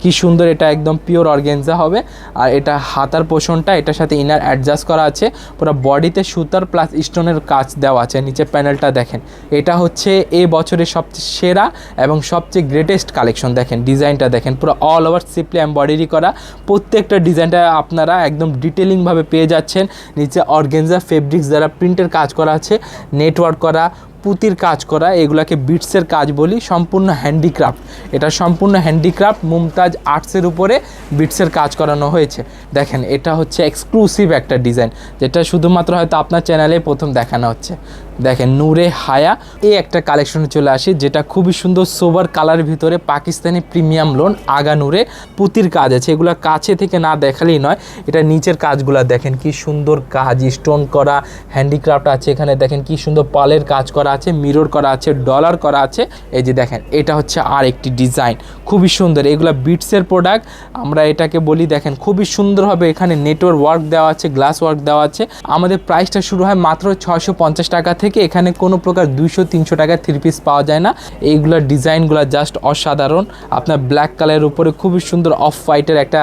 কি সুন্দর এটা একদম পিওর অর্গেনজা হবে। আর এটা হাতার পোষণটা, এটার সাথে ইনার অ্যাডজাস্ট করা আছে। পুরো বডিতে সুতার প্লাস স্টোনের কাজ দেওয়া আছে, নিচে প্যানেলটা দেখেন। এটা হচ্ছে এ বছরের সবচেয়ে সেরা এবং সবচেয়ে গ্রেটেস্ট কালেকশন দেখেন ডিজাইনটা দেখেন। পুরো অল ওভার সিপলি এমব্রয়ডারি করা। প্রত্যেকটা ডিজাইনটা আপনারা একদম ডিটেলিংভাবে পেয়ে যাচ্ছেন। নিচে অর্গেনজা ফেব্রিক্স দ্বারা প্রিন্টের কাজ করা আছে নেটওয়ার্ক করা পুতির কাজ করা, এগুলাকে বিটসের কাজ বলি, সম্পূর্ণ হ্যান্ডিক্রাফট। এটা সম্পূর্ণ হ্যান্ডিক্রাফট, মুমতাজ আর্টসের উপরে বিটসের কাজ করানো হয়েছে। দেখেন, এটা হচ্ছে এক্সক্লুসিভ একটা ডিজাইন যেটা শুধুমাত্র হয়তো আপনার চ্যানেলে প্রথম দেখানো হচ্ছে। দেখেন, নূরে হায়া। এই একটা কালেকশনে চলে আসি, যেটা খুবই সুন্দর সোবার কালারের ভিতরে পাকিস্তানি প্রিমিয়াম লোন আগা নূরে, পুতির কাজ আছে। এগুলো কাছে থেকে না দেখালেই নয়, এটা নিচের কাজগুলো দেখেন, কি সুন্দর কাজ স্টোন করা হ্যান্ডিক্রাফট আছে এখানে, দেখেন, কি সুন্দর পালের কাজ করা আছে মিরর করা আছে ডলার করা আছে। এই যে দেখেন, এটা হচ্ছে আর একটি ডিজাইন খুবই সুন্দর। এগুলো বিটসের প্রোডাক্ট আমরা এটাকে বলি, দেখেন, খুবই সুন্দরভাবে এখানে নেটওয়ার্ক ওয়ার্ক দেওয়া আছে গ্লাস ওয়ার্ক দেওয়া আছে। আমাদের প্রাইসটা শুরু হয় মাত্র ছয়শো পঞ্চাশ টাকা থেকে এখানে কোনো প্রকার দুইশো, তিনশো টাকার থ্রি পিস পাওয়া যায় না। এইগুলোর ডিজাইনগুলো জাস্ট অসাধারণ। আপনার ব্ল্যাক কালারের উপরে খুবই সুন্দর অফ হোয়াইটের একটা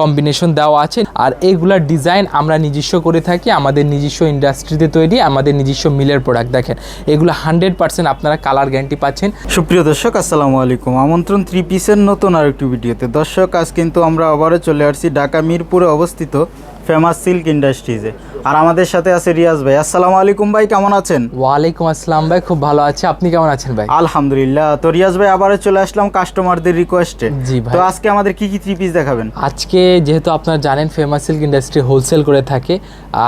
কম্বিনেশন দেওয়া আছে। আর এইগুলার ডিজাইন আমরা নিজস্ব করে থাকি, আমাদের নিজস্ব ইন্ডাস্ট্রিতে তৈরি, আমাদের নিজস্ব মিলের প্রোডাক্ট দেখেন। এগুলো হান্ড্রেড পার্সেন্ট আপনারা কালার গ্যারান্টি পাচ্ছেন। সুপ্রিয় দর্শক, আসসালামু আলাইকুম। আমন্ত্রণ থ্রি পিসের নতুন আরেকটি ভিডিওতে। দর্শক, আজ কিন্তু আমরা আবারও চলে আসছি ঢাকা মিরপুরে অবস্থিত ফেমাস সিল্ক ইন্ডাস্ট্রিজে। আর আমাদের সাথে আছে রিয়াজ ভাই। আসসালামু আলাইকুম ভাই কেমন আছেন? ওয়ালাইকুম আসসালাম ভাই খুব ভালো আছে। আপনি কেমন আছেন ভাই? আলহামদুলিল্লাহ। তো রিয়াজ ভাই আবারও চলে আসলাম কাস্টমারদের রিকোয়েস্টে জি ভাই। তো আজকে আমাদের কি কি থ্রি পিস দেখাবেন? আজকে যেহেতু আপনারা জানেন ফেমাস সিল্ক ইন্ডাস্ট্রি হোলসেল করে থাকে।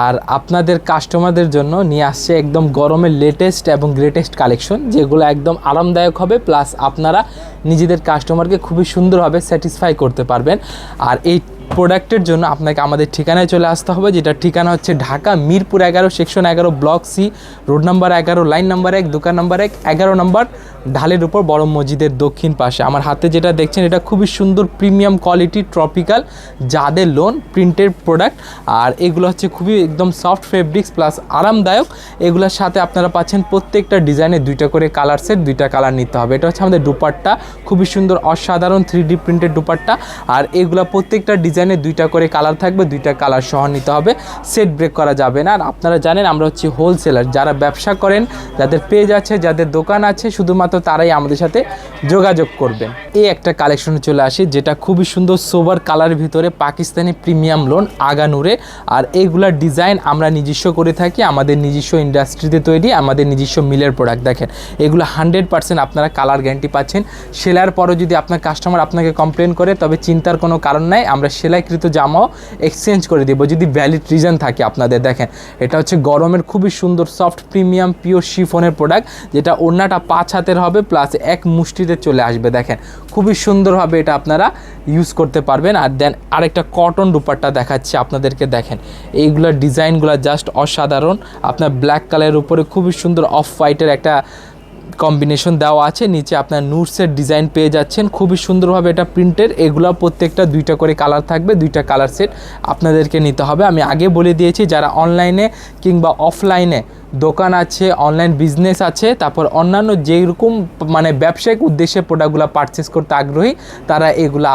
আর আপনাদের কাস্টমারদের জন্য নিয়ে আসছে একদম গরমের লেটেস্ট এবং গ্রেটেস্ট কালেকশন যেগুলো একদম আরামদায়ক হবে। প্লাস আপনারা নিজেদের কাস্টমারকে খুবই সুন্দরভাবে স্যাটিসফাই করতে পারবেন। আর এই প্রোডাক্টের জন্য আপনাকে আমাদের ঠিকানায় চলে আসতে হবে যেটা ঠিকানা হচ্ছে ঢাকা মিরপুর এগারো সেকশন এগারো ব্লক সি রোড নাম্বার এগারো লাইন নাম্বার এক, দোকান নাম্বার এক, এগারো নাম্বার ঢালের উপর বড় মসজিদের দক্ষিণ পাশে। আমার হাতে যেটা দেখছেন, এটা খুবই সুন্দর প্রিমিয়াম কোয়ালিটি ট্রপিক্যাল যাদের লোন প্রিন্টেড প্রোডাক্ট আর এগুলো হচ্ছে খুবই একদম সফট ফেব্রিক্স প্লাস আরামদায়ক। এগুলোর সাথে আপনারা পাচ্ছেন প্রত্যেকটা ডিজাইনে দুইটা করে কালার সেট দুইটা কালার নিতে হবে। এটা হচ্ছে আমাদের দুপাট্টা, খুবই সুন্দর, অসাধারণ থ্রি ডি প্রিন্টেড দুপাট্টা। আর এগুলো প্রত্যেকটা ডিজাইনে দুইটা করে কালার থাকবে, দুইটা কালার সহ নিতে হবে। সেট ব্রেক করা যাবে না। আর আপনারা জানেন, আমরা হচ্ছে হোলসেলার যারা ব্যবসা করেন, যাদের পেজ আছে, যাদের দোকান আছে, শুধুমাত্র তারাই আমাদের সাথে যোগাযোগ করবেন এই একটা কালেকশনে চলে আসে, যেটা খুবই সুন্দর সোবার কালারের ভিতরে পাকিস্তানি প্রিমিয়াম লোন আগানুরে। আর এইগুলার ডিজাইন আমরা নিজস্ব করে থাকি, আমাদের নিজস্ব ইন্ডাস্ট্রিতে তৈরি, আমাদের নিজস্ব মিলের প্রোডাক্ট দেখেন। এগুলো হান্ড্রেড পার্সেন্ট আপনারা কালার গ্যারান্টি পাচ্ছেন। সেলার পরও যদি আপনার কাস্টমার আপনাকে কমপ্লেন করে, তবে চিন্তার কোনো কারণ নাই, আমরা সেলাইকৃত জামাও এক্সচেঞ্জ করে দেবো। যদি ভ্যালিড রিজন থাকে আপনাদের, দেখেন, এটা হচ্ছে গরমের খুবই সুন্দর সফট প্রিমিয়াম পিওর শিফনের প্রোডাক্ট যেটা ওড়নাটা পাঁচ হাতের হবে প্লাস এক মুষ্টিতে চলে আসবে, দেখেন। খুবই সুন্দরভাবে এটা আপনারা ইউজ করতে পারবেন। আর দেন আরেকটা কটন দুপাট্টা দেখাচ্ছি আপনাদেরকে, দেখেন। এইগুলোর ডিজাইনগুলো জাস্ট অসাধারণ। আপনার ব্ল্যাক কালারের উপরে খুবই সুন্দর অফ হোয়াইটের একটা কম্বিনেশন দেওয়া আছে, নিচে আপনার নুটসের ডিজাইন পেয়ে যাচ্ছেন। খুবই সুন্দরভাবে এটা প্রিন্টের এগুলো প্রত্যেকটা দুইটা করে কালার থাকবে, দুইটা কালার সেট আপনাদেরকে নিতে হবে। আমি আগে বলে দিয়েছি, যারা অনলাইনে কিংবা অফলাইনে দোকান আছে অনলাইন বিজনেস আছে, তারপর অন্যান্য যেরকম মানে ব্যবসায়িক উদ্দেশ্যে প্রোডাক্টগুলো পারচেস করতে আগ্রহী, তারা এগুলো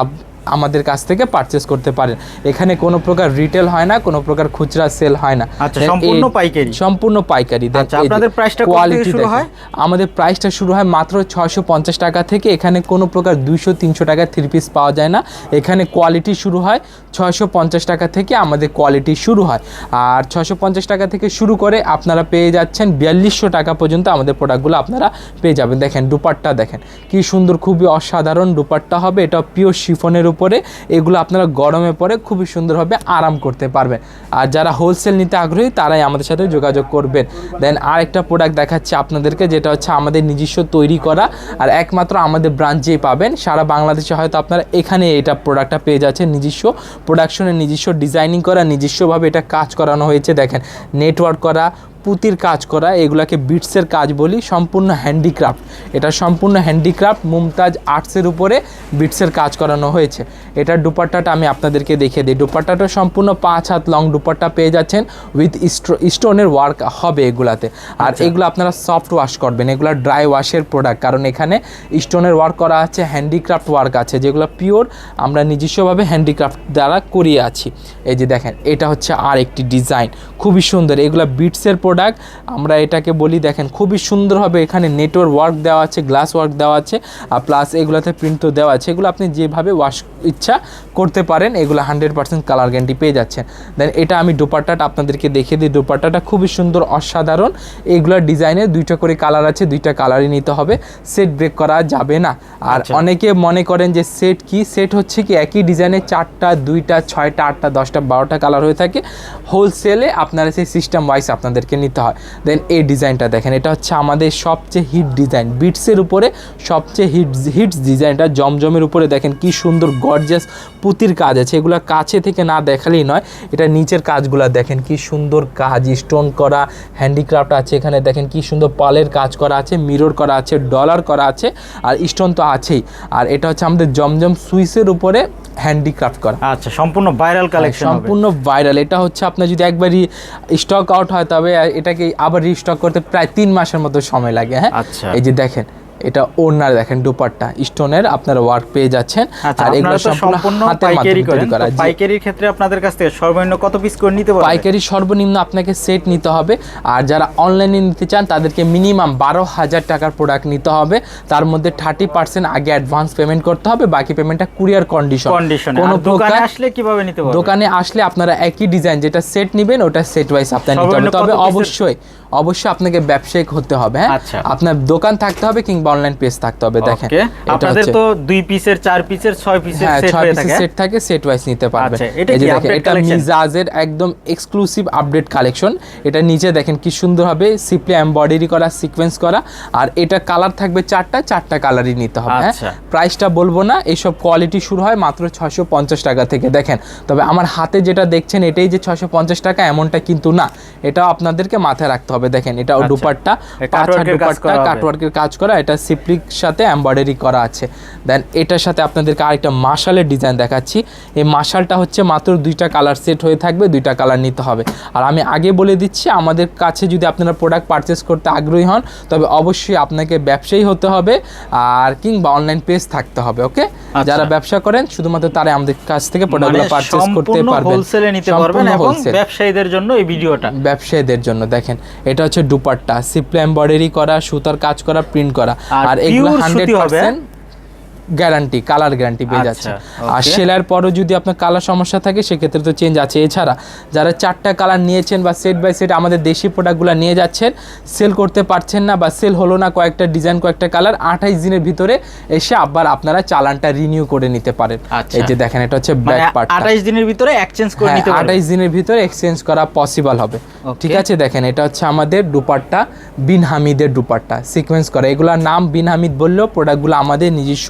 আমাদের কাছ থেকে পারচেস করতে পারেন। এখানে কোনো প্রকার রিটেল হয় না কোনো প্রকার খুচরা সেল হয় না। আচ্ছা, সম্পূর্ণ পাইকারি? সম্পূর্ণ পাইকারি। আচ্ছা, আপনাদের price টা কত থেকে quality শুরু হয়? আমাদের প্রাইসটা শুরু হয় মাত্র ছয়শো পঞ্চাশ টাকা থেকে। এখানে কোনো প্রকার দুইশো তিনশো টাকা থ্রি পিস পাওয়া যায় না। এখানে কোয়ালিটি শুরু হয় ছয়শো পঞ্চাশ টাকা থেকে আমাদের কোয়ালিটি শুরু হয়। আর ছয়শো পঞ্চাশ টাকা থেকে শুরু করে আপনারা পেয়ে যাচ্ছেন বিয়াল্লিশশো টাকা পর্যন্ত আমাদের প্রোডাক্টগুলো আপনারা পেয়ে যাবেন। দেখেন দুপাট্টা দেখেন কি সুন্দর খুবই অসাধারণ দুপাট্টা হবে। এটা পিওর শিফনের উপরে এগুলো আপনারা গরমে পরে খুবই সুন্দরভাবে আরাম করতে পারবেন। আর যারা হোলসেল নিতে আগ্রহী, তারাই আমাদের সাথে যোগাযোগ করবেন। দেন আরেকটা প্রোডাক্ট দেখাচ্ছি আপনাদেরকে, যেটা হচ্ছে আমাদের নিজস্ব তৈরি করা, আর একমাত্র আমাদের ব্রাঞ্চেই পাবেন। সারা বাংলাদেশে হয়তো আপনারা এখানে এটা প্রোডাক্টটা পেয়ে যাচ্ছেন, নিজস্ব প্রোডাকশনের নিজস্ব ডিজাইনিং করা, নিজস্বভাবে এটা কাজ করানো হয়েছে। দেখেন নেটওয়ার্ক করা পুঁতির কাজ করা এগুলাকে বিটসের কাজ বলি সম্পূর্ণ হ্যান্ডিক্রাফট। এটা সম্পূর্ণ হ্যান্ডিক্রাফট মুমতাজ আর্টসের উপরে বিটসের কাজ করানো হয়েছে। এটার দুপাট্টাটা আমি আপনাদেরকে দেখিয়ে দিই। দুপাট্টাটা সম্পূর্ণ পাঁচ হাত লং দুপাট্টা পেয়ে যাচ্ছেন উইথ স্টোনের ওয়ার্ক হবে এগুলাতে। আর এগুলো আপনারা সফট ওয়াশ করবেন। এগুলো ড্রাই ওয়াশের প্রোডাক্ট কারণ এখানে স্টোনের ওয়ার্ক করা আছে হ্যান্ডিক্রাফট ওয়ার্ক আছে। যেগুলো পিওর আমরা নিজস্বভাবে হ্যান্ডিক্রাফট দ্বারা করিয়ে আছি। এই যে দেখেন এটা হচ্ছে আর একটি ডিজাইন খুবই সুন্দর। এগুলো বিটসের প্রোডাক্ট আমরা এটাকে বলি দেখেন খুবই সুন্দরভাবে এখানে নেটওয়ার্ক ওয়ার্ক দেওয়া আছে গ্লাস ওয়ার্ক দেওয়া আছে আর প্লাস এগুলোতে প্রিন্ট তো দেওয়া আছে এগুলো আপনি যেভাবে ওয়াশ ইচ্ছা করতে পারেন এগুলো হান্ড্রেড পার্সেন্ট কালার গ্যারান্টি পেয়ে যাচ্ছেন। দেন এটা আমি দোপাট্টাটা আপনাদেরকে দেখিয়ে দিই দোপাট্টাটা খুবই সুন্দর অসাধারণ। এগুলোর ডিজাইনের দুইটা করে কালার আছে দুইটা কালারই নিতে হবে সেট ব্রেক করা যাবে না। আর আচ্ছা। অনেকে মনে করেন যে সেট কি? সেট হচ্ছে কি একই ডিজাইনের চারটা দুইটা ছয়টা আটটা দশটা বারোটা কালার হয়ে থাকে। হোলসেলে আপনারা সেই সিস্টেম ওয়াইজ আপনাদেরকে নিতে হয়। দেন এই ডিজাইনটা দেখেন, এটা হচ্ছে আমাদের সবচেয়ে হিট ডিজাইন বিটসের উপরে সবচেয়ে হিট হিটস ডিজাইনটা জমজমের উপরে দেখেন কি সুন্দর গর্জাস পুতির কাজ আছে। এগুলো কাছে থেকে না দেখালেই নয়, এটা নিচের কাজগুলো দেখেন কি সুন্দর কাজ স্টোন করা হ্যান্ডিক্রাফট আছে এখানে, দেখেন কি সুন্দর পালের কাজ করা আছে মিরর করা আছে ডলার করা আছে, আর স্টোন তো আছেই। আর এটা হচ্ছে আমাদের জমজম সুইসের উপরে হ্যান্ডিক্রাফট করা। আচ্ছা সম্পূর্ণ ভাইরাল কালেকশন সম্পূর্ণ ভাইরাল এটা হচ্ছে আপনার যদি একবারই স্টক আউট হয় তবে এটাকে আবার রিস্টক করতে প্রায় তিন মাসের মতো সময় লাগে হ্যাঁ? আচ্ছা। এই যে দেখেন এটা ওনার দেখেন দুপাট্টা। স্টোনের আপনার ওয়ার্ক পেয়ে যাচ্ছেন। আচ্ছা আর এগুলো সম্পূর্ণ হাতের মাধ্যমে তৈরি করা। পাইকারির ক্ষেত্রে আপনাদের কাছ থেকে সর্বনিম্ন কত পিস করে নিতে পারবেন পাইকারি সর্বনিম্ন আপনাকে সেট নিতে হবে। আর যারা অনলাইনে নিতে চান তাদেরকে মিনিমাম বারো হাজার টাকার প্রোডাক্ট নিতে হবে। তার মধ্যে থার্টি পার্সেন্ট আগে অ্যাডভান্স পেমেন্ট করতে হবে। বাকি পেমেন্টটা কুরিয়ার কন্ডিশন কন্ডিশন কোনো দোকানে আসলে কীভাবে নিতে পারবেন দোকানে আসলে আপনারা একই ডিজাইন যেটা সেট নেবেন ওটা সেট ওয়াইজ আপনার নিতে হবে। তবে অবশ্যই অবশ্যই আপনাকে ব্যবসায়িক হতে হবে হ্যাঁ? আচ্ছা। আপনার দোকান থাকতে হবে কিংবা অনলাইন পেজ থাকতে হবে দেখেন। আপনাদের তো দুই পিসের চার পিসের ছয় পিসের হ্যাঁ সেট হয়ে থাকে। সেট থাকে সেট ওয়াইজ নিতে পারবেন। আচ্ছা, এই যে দেখেন এটা মিজাজের একদম এক্সক্লুসিভ আপডেট কালেকশন এটা নিচে দেখেন কি সুন্দরভাবে সিপ্লি এমব্রয়ডারি করা সিকোয়েন্স করা। আর এটা কালার থাকবে চারটা চারটা কালারই নিতে হবে হ্যাঁ? আচ্ছা। প্রাইসটা বলব না এইসব কোয়ালিটি শুরু হয় মাত্র ছশো পঞ্চাশ টাকা থেকে দেখেন। তবে আমার হাতে যেটা দেখছেন এটাই যে ছশো পঞ্চাশ টাকা এমনটা কিন্তু না। এটাও আপনাদেরকে মাথায় রাখতে হবে দেখেন। এটা আচ্ছা। দুপাট্টা পাঁচ দুপাট্টা কাটওয়ার্কের কাজ করা এটা সিপ্লিক সাথে এমব্রয়ডারি করা আছে। দেন এটার সাথে আপনাদেরকে আরেকটা মাশালের ডিজাইন দেখাচ্ছি। এই মাশালটা হচ্ছে মাত্র দুইটা কালার সেট হয়ে থাকবে দুইটা কালার নিতে হবে। আর আমি আগে বলে দিচ্ছি আমাদের কাছে যদি আপনারা প্রোডাক্ট পারচেস করতে আগ্রহী হন তবে অবশ্যই আপনাকে ব্যবসায়ী হতে হবে আর কিংবা অনলাইন পেজ থাকতে হবে ওকে যারা ব্যবসা করেন শুধুমাত্র তারাই আমাদের কাছ থেকে প্রোডাক্টগুলো মানে পারচেস করতে সম্পূর্ণ পারবেন। হোলসেলে নিতে পারবেন এবং ব্যবসায়ীদের জন্য এই ভিডিওটা। ব্যবসায়ীদের জন্য দেখেন। এটা হচ্ছে দুপাট্টা সিপ্লে এমব্রয়ডারি করা সুতার কাজ করা প্রিন্ট করা। আর এগুলো 100% গ্যারান্টি কালার গ্যারান্টি পেয়ে যাচ্ছে আচ্ছা, আর সেলার পরও যদি আপনার কালার সমস্যা থাকে সেক্ষেত্রে তো চেঞ্জ আছে। এছাড়া যারা চারটা কালার নিয়েছেন বা সেট বাই সেট আমাদের দেশি প্রোডাক্টগুলো নিয়ে যাচ্ছেন সেল করতে পারছেন না বা সেল হলো না কয়েকটা ডিজাইন কয়েকটা কালার আঠাইশ দিনের ভিতরে এসে আবার আপনারা চালানটা রিনিউ করে নিতে পারেন। আচ্ছা। এই যে দেখেন এটা হচ্ছে মানে ব্যাক পার্ট আঠাইশ দিনের ভিতরে এক্সচেঞ্জ করে হ্যাঁ নিতে আঠাইশ দিনের ভিতরে এক্সচেঞ্জ করা পসিবল হবে। ঠিক আছে দেখেন এটা হচ্ছে আমাদের দুপাট্টা বিন হামিদের দুপাট্টা। সিকোয়েন্স করা। এগুলোর নাম বিন হামিদ বললেও প্রোডাক্টগুলো আমাদের নিজস্ব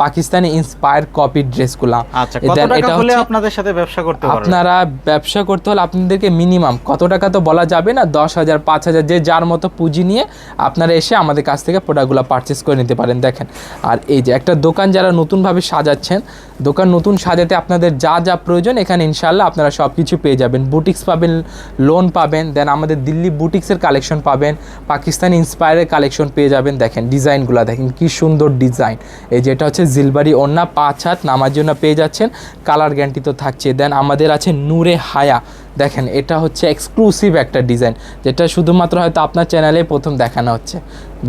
পাকিস্তানি ইন্সপায়ার কপি ড্রেসগুলো আচ্ছা কত টাকা হলে আপনাদের সাথে ব্যবসা করতে পারবেন? আপনারা ব্যবসা করতে হলে আপনাদেরকে মিনিমাম কত টাকা তো বলা যাবে না দশ হাজার পাঁচ হাজার যে যার মতো পুঁজি নিয়ে আপনারা এসে আমাদের কাছ থেকে প্রোডাক্টগুলো পারচেস করে নিতে পারেন দেখেন। আর এই যে একটা দোকান যারা নতুনভাবে সাজাচ্ছেন দোকান নতুন সাজাতে আপনাদের যা যা প্রয়োজন এখানে ইনশাল্লাহ আপনারা সব কিছু পেয়ে যাবেন। বুটিক্স পাবেন লোন পাবেন দেন আমাদের দিল্লি বুটিক্সের কালেকশন পাবেন পাকিস্তানি ইন্সপায়ারের কালেকশন পেয়ে যাবেন দেখেন ডিজাইনগুলো দেখেন কি সুন্দর ডিজাইন এই যেটা হচ্ছে জিলবারি ওন্না পাঁচ হাত নামার জন্য পেয়ে যাচ্ছেন। কালার গ্যারান্টি তো থাকছে। দেন আমাদের আছে নূরে হায়া। দেখেন এটা হচ্ছে এক্সক্লুসিভ একটা ডিজাইন যেটা শুধুমাত্র হয়তো আপনার চ্যানেলে প্রথম দেখানো হচ্ছে।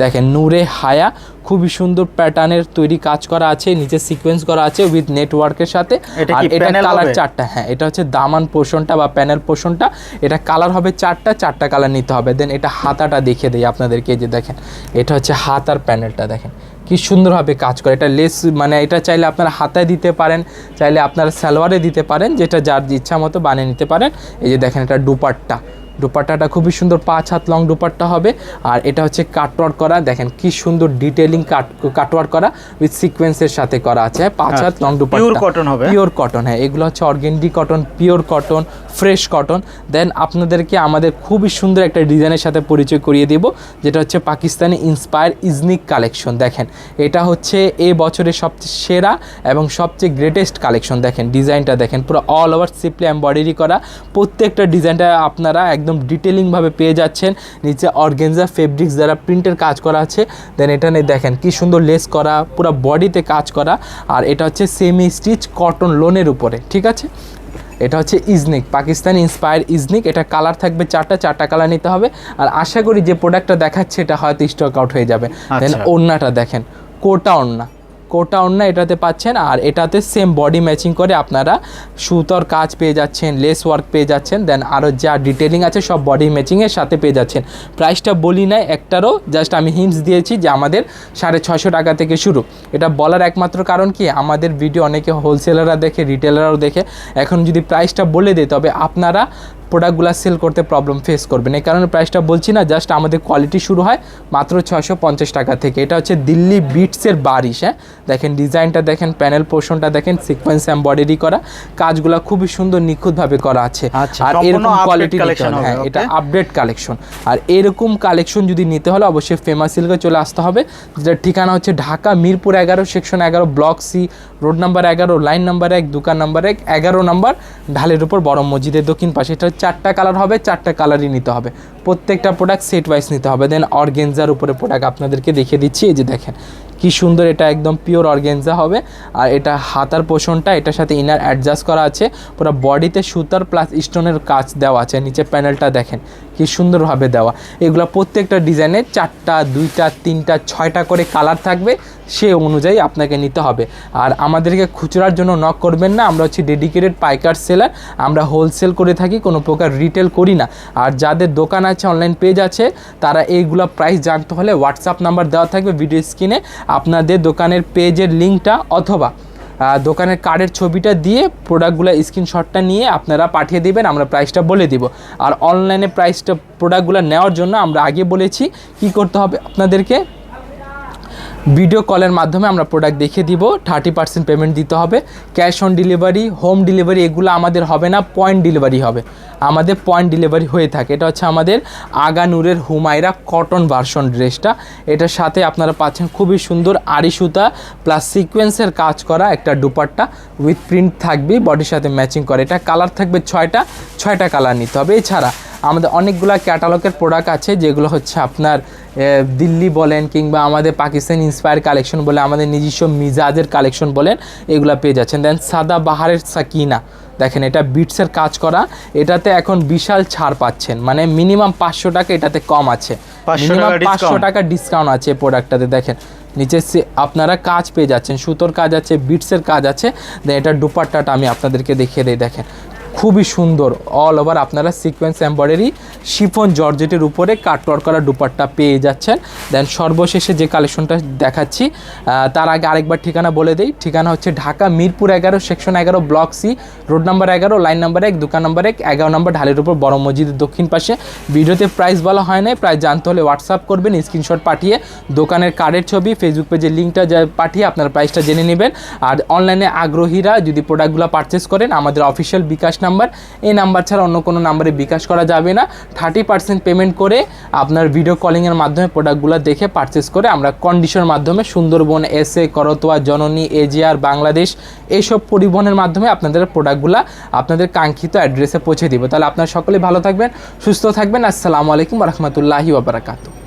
দেখেন নূরে হায়া খুবই সুন্দর প্যাটার্নের তৈরি কাজ করা আছে নিচে সিকোয়েন্স করা আছে উইথ নেটওয়ার্কের সাথে। আর এটা কালার চারটা হ্যাঁ এটা হচ্ছে দামান পোষণটা বা প্যানেল পোষণটা এটা কালার হবে চারটা চারটা কালার নিতে হবে। দেন এটা হাতাটা দেখিয়ে দেয় আপনাদেরকে যে দেখেন এটা হচ্ছে হাত আর প্যানেলটা দেখেন। কি সুন্দরভাবে কাজ করে। এটা লেস মানে এটা চাইলে আপনারা হাতায় দিতে পারেন, চাইলে আপনারা সালোয়ারে দিতে পারেন, যেটা যার ইচ্ছা মতো বানিয়ে নিতে পারেন। এই যে দেখেন এটা দুপাট্টা। দুপাট্টাটা খুবই সুন্দর পাঁচ হাত লং দুপাট্টা হবে। আর এটা হচ্ছে কাটওয়ার্ক করা। দেখেন কি সুন্দর ডিটেলিং কাট কাটওয়ার্ক করা উইথ সিকোয়েন্সের সাথে করা আছে। হ্যাঁ, পাঁচ হাত লং দুপাট্টা। পিওর কটন হবে। পিওর কটন হ্যাঁ এগুলো হচ্ছে organdie cotton pure cotton fresh cotton দেন আপনাদেরকে আমাদের খুবই সুন্দর একটা ডিজাইনের সাথে পরিচয় করিয়ে দেব যেটা হচ্ছে পাকিস্তানি ইন্সপায়ার ইজনিক কালেকশন দেখেন। এটা হচ্ছে এ বছরের সবচেয়ে সেরা এবং সবচেয়ে গ্রেটেস্ট কালেকশন দেখেন। ডিজাইনটা দেখেন পুরো অল ওভার সিপলি এমব্রয়ডারি করা। প্রত্যেকটা ডিজাইনটা আপনারা একদম ডিটেলিংভাবে পেয়ে যাচ্ছেন। নিচে অর্গেনজা ফেব্রিক্স দ্বারা প্রিন্টের কাজ করা আছে। দেন এটা নিয়ে দেখেন কি সুন্দর লেস করা পুরো বডিতে কাজ করা। আর এটা হচ্ছে সেমি স্টিচ কটন লোনের উপরে ঠিক আছে? এটা হচ্ছে ইজনিক পাকিস্তান ইন্সপায়ার ইজনিক এটা কালার থাকবে চারটা চারটা কালার নিতে হবে। আর আশা করি যে প্রোডাক্টটা দেখাচ্ছে এটা হয়তো স্টক আউট হয়ে যাবে। দেন আচ্ছা। ওড়নাটা দেখেন কোটা ওড়না। কোটা ওড়না এটাতে পাচ্ছেন, আর এটাতে সেম বডি ম্যাচিং করে আপনারা সুতোর কাজ পেয়ে যাচ্ছেন লেস ওয়ার্ক পেয়ে যাচ্ছেন দেন আরও যা ডিটেলিং আছে সব বডি ম্যাচিংয়ের সাথে পেয়ে যাচ্ছেন। প্রাইসটা বলি নাই, একটারও জাস্ট আমি হিন্টস দিয়েছি যে আমাদের সাড়ে ছশো টাকা থেকে শুরু। এটা বলার একমাত্র কারণ কি? আমাদের ভিডিও অনেকে হোলসেলাররা দেখে রিটেলাররাও দেখে। এখন যদি প্রাইসটা বলে দেয়, তবে আপনারা প্রোডাক্টগুলো সেল করতে প্রবলেম ফেস করবেন। এই কারণে প্রাইসটা বলছি না জাস্ট আমাদের কোয়ালিটি শুরু হয় মাত্র ছয়শো পঞ্চাশ টাকা থেকে। এটা হচ্ছে দিল্লি বিটসের বারিশ হ্যাঁ? দেখেন ডিজাইনটা দেখেন প্যানেল পোর্শনটা দেখেন সিকোয়েন্স এমব্রয়ডারি করা। কাজগুলো খুবই সুন্দর নিখুঁতভাবে করা আছে। আচ্ছা, আর এরকম কোয়ালিটি হ্যাঁ এটা আপডেট কালেকশন আর এরকম কালেকশন যদি নিতে হলে অবশ্যই ফেমাস সিল্কে চলে আসতে হবে। যেটার ঠিকানা হচ্ছে ঢাকা মিরপুর এগারো সেকশন এগারো ব্লক সি রোড নাম্বার এগারো লাইন নাম্বার এক দোকান নাম্বার এক এগারো নাম্বার ঢালের উপর বড় মসজিদের দক্ষিণ পাশে। এটা চারটা কালার হবে, চারটা কালারই নিতে হবে। প্রত্যেকটা প্রোডাক্ট সেট ওয়াইজ নিতে হবে। দেন অর্গেনজার উপরে প্রোডাক্ট আপনাদেরকে দেখিয়ে দিচ্ছি। এই যে দেখেন, কি সুন্দর এটা একদম পিওর অর্গেনজা হবে। আর এটা হাতার পোষণটা, এটার সাথে ইনার অ্যাডজাস্ট করা আছে। পুরো বডিতে সুতার প্লাস স্টোনের কাজ দেওয়া আছে। নিচে প্যানেলটা দেখেন কি সুন্দরভাবে দেওয়া। এগুলো প্রত্যেকটা ডিজাইনে চারটা, দুইটা, তিনটা, ছয়টা করে কালার থাকবে, সে অনুযায়ী আপনাকে নিতে হবে। আর আমাদেরকে খুচরার জন্য নক করবেন না, আমরা হচ্ছে ডেডিকেটেড পাইকার সেলার আমরা হোলসেল করে থাকি, কোনো প্রকার রিটেল করি না। আর যাদের দোকান আছে অনলাইন পেজ আছে, তারা এইগুলো প্রাইস জানতে হলে হোয়াটসঅ্যাপ নাম্বার দেওয়া থাকবে ভিডিও স্ক্রিনে আপনাদের দোকানের পেজের লিঙ্কটা অথবা দোকানের কার্ডের ছবিটা দিয়ে প্রোডাক্টগুলো স্ক্রিনশটটা নিয়ে আপনারা পাঠিয়ে দেবেন, আমরা প্রাইসটা বলে দিব। আর অনলাইনে প্রাইসটা প্রোডাক্টগুলো নেওয়ার জন্য আমরা আগে বলেছি কি করতে হবে আপনাদেরকে। ভিডিও কলের মাধ্যমে আমরা প্রোডাক্ট দেখিয়ে দিব থার্টি পার্সেন্ট পেমেন্ট দিতে হবে। Cash on delivery home delivery এগুলো আমাদের হবে না পয়েন্ট ডেলিভারি হবে। আমাদের পয়েন্ট ডেলিভারি হয়ে থাকে। এটা হচ্ছে আমাদের আগানুরের হুমায়রা কটন ভার্সন ড্রেসটা এটার সাথে আপনারা পাচ্ছেন খুবই সুন্দর আড়ি সুতা প্লাস সিকোয়েন্সের কাজ করা একটা দুপাট্টা উইথ প্রিন্ট থাকবে বডির সাথে ম্যাচিং করে। এটা কালার থাকবে ছয়টা ছয়টা কালার নিতে হবে। এছাড়া আমাদের অনেকগুলো ক্যাটালগের প্রোডাক্ট আছে যেগুলো হচ্ছে আপনার দিল্লি বলেন কিংবা আমাদের পাকিস্তান ইন্সপায়ার কালেকশন বলে আমাদের নিজস্ব মিজাজের কালেকশন বলেন এগুলো পেয়ে যাচ্ছেন। দেন সাদা বাহারের সাকিনা দেখেন এটা বিটসের কাজ করা এটাতে এখন বিশাল ছাড় পাচ্ছেন। মানে মিনিমাম পাঁচশো টাকা এটাতে কম আছে। মিনিমাম পাঁচশো টাকা ডিসকাউন্ট আছে প্রোডাক্টটাতে দেখেন। নিচে আপনারা কাজ পেয়ে যাচ্ছেন সুতোর কাজ আছে বিটসের কাজ আছে। দেন এটা দুপাট্টাটা আমি আপনাদেরকে দেখিয়ে দিই দেখেন। খুবই সুন্দর অল ওভার আপনারা সিকোয়েন্স এম্বয়ডারি শিফন জর্জেটের উপরে কাটওয়ার্ক করা দুপাট্টা পেয়ে যাচ্ছেন। দেন সর্বশেষে যে কালেকশনটা দেখাচ্ছি তার আগে আরেকবার ঠিকানা বলে দেই। ঠিকানা হচ্ছে ঢাকা মিরপুর এগারো সেকশন এগারো ব্লক সি রোড নাম্বার এগারো লাইন নাম্বার এক, দোকান নাম্বার এক, এগারো নাম্বার ঢালের উপর বড় মসজিদের দক্ষিণ পাশে। ভিডিওতে প্রাইস বলা হয় নাই প্রাইস জানতে হলে হোয়াটসঅ্যাপ করবেন স্ক্রিনশট পাঠিয়ে দোকানের কার্ডের ছবি ফেসবুক পেজের লিঙ্কটা পাঠিয়ে আপনার প্রাইসটা জেনে নেবেন। আর অনলাইনে আগ্রহীরা যদি প্রোডাক্টগুলো পারচেস করেন, আমাদের অফিসিয়াল বিকাশ নাম্বার এই নাম্বার ছাড়া অন্য কোনো নাম্বারে বিকাশ করা যাবে না। থার্টি পার্সেন্ট পেমেন্ট করে আপনার ভিডিও কলিংয়ের মাধ্যমে প্রোডাক্টগুলো দেখে পারচেস করে আমরা কন্ডিশনের মাধ্যমে সুন্দরবন এসএ করতোয়া, জননী এজিআর বাংলাদেশ এইসব পরিবহনের মাধ্যমে আপনাদের প্রোডাক্টগুলো আপনাদের কাঙ্ক্ষিত অ্যাড্রেসে পৌঁছে দিব। তাহলে আপনারা সকলে ভালো থাকবেন, সুস্থ থাকবেন। আসসালামু আলাইকুম রহমতুল্লাহি ওবরাকাতু